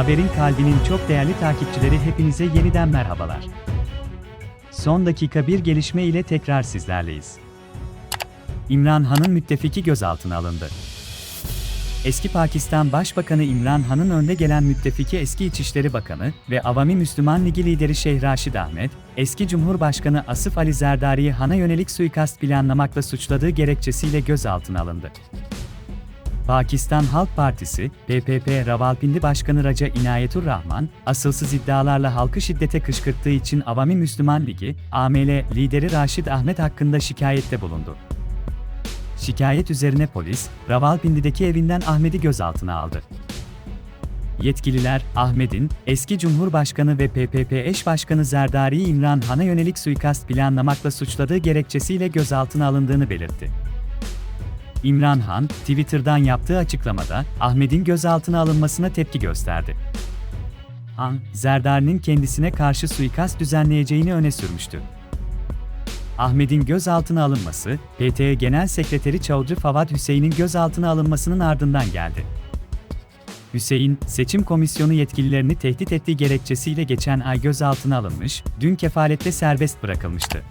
Haberin kalbinin çok değerli takipçileri hepinize yeniden merhabalar. Son dakika bir gelişme ile tekrar sizlerleyiz. İmran Han'ın müttefiki gözaltına alındı. Eski Pakistan Başbakanı İmran Han'ın önde gelen müttefiki eski İçişleri Bakanı ve Avami Müslüman Ligi lideri Şeyh Raşid Ahmet, eski Cumhurbaşkanı Asif Ali Zerdari'yi Han'a yönelik suikast planlamakla suçladığı gerekçesiyle gözaltına alındı. Pakistan Halk Partisi, PPP Ravalpindi Başkanı Raca İnayetur Rahman, asılsız iddialarla halkı şiddete kışkırttığı için Avami Müslüman Ligi, AML lideri Raşid Ahmet hakkında şikayette bulundu. Şikayet üzerine polis, Ravalpindi'deki evinden Ahmet'i gözaltına aldı. Yetkililer, Ahmet'in, eski Cumhurbaşkanı ve PPP eş başkanı Zerdari İmran Han'a yönelik suikast planlamakla suçladığı gerekçesiyle gözaltına alındığını belirtti. İmran Han, Twitter'dan yaptığı açıklamada, Ahmet'in gözaltına alınmasına tepki gösterdi. Han, Zerdari'nin kendisine karşı suikast düzenleyeceğini öne sürmüştü. Ahmet'in gözaltına alınması, PTE Genel Sekreteri Çavdri Favad Hüseyin'in gözaltına alınmasının ardından geldi. Hüseyin, seçim komisyonu yetkililerini tehdit ettiği gerekçesiyle geçen ay gözaltına alınmış, dün kefalette serbest bırakılmıştı.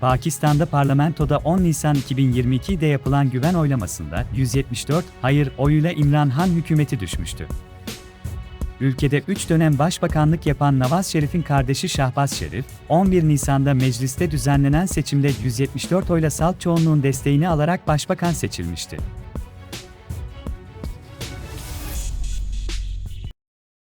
Pakistan'da parlamentoda 10 Nisan 2022'de yapılan güven oylamasında 174 hayır oyuyla İmran Han hükümeti düşmüştü. Ülkede 3 dönem başbakanlık yapan Nawaz Şerif'in kardeşi Şahbaz Şerif, 11 Nisan'da mecliste düzenlenen seçimde 174 oyla salt çoğunluğun desteğini alarak başbakan seçilmişti.